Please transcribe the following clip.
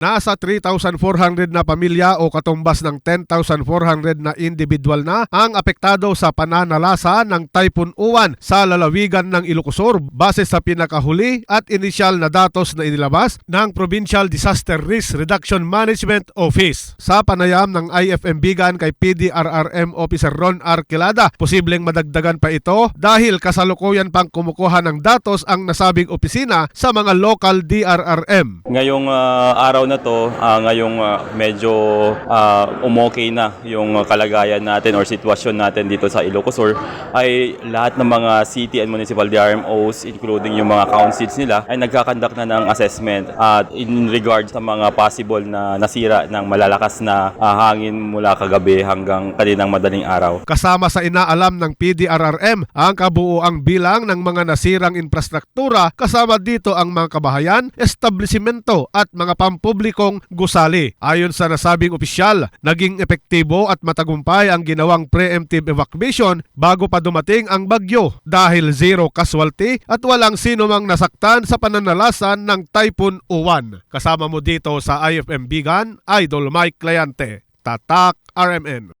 Nasa 3,400 na pamilya o katumbas ng 10,400 na individual na ang apektado sa pananalasa ng Typhoon Uwan sa lalawigan ng Ilocosur base sa pinakahuli at inisyal na datos na inilabas ng Provincial Disaster Risk Reduction Management Office. Sa panayam ng IFM Bigan kay PDRRM Officer Ron Arquilada, posibleng madagdagan pa ito dahil kasalukuyan pang kumukuha ng datos ang nasabing opisina sa mga local DRRM. Ngayong ah, araw na to, ah, ngayong ah, medyo ah, umokay na yung kalagayan natin or sitwasyon natin dito sa Ilocos Sur ay lahat ng mga city and municipal DRMOs including yung mga councils nila ay nagkakandak na ng assessment at in regard sa mga possible na nasira ng malalakas na ah, hangin mula kagabi hanggang kaninang madaling araw. Kasama sa inaalam ng PDRRM ang kabuuang bilang ng mga nasirang infrastruktura kasama dito ang mga kabahayan, establishmento at mga pampublikong gusali. Ayon sa nasabing opisyal, naging epektibo at matagumpay ang ginawang preemptive evacuation bago pa dumating ang bagyo dahil zero casualty at walang sino mang nasaktan sa pananalasan ng Typhoon Uwan. Kasama mo dito sa IFM Bigan, Idol Mike Clayante. Tatak RMN.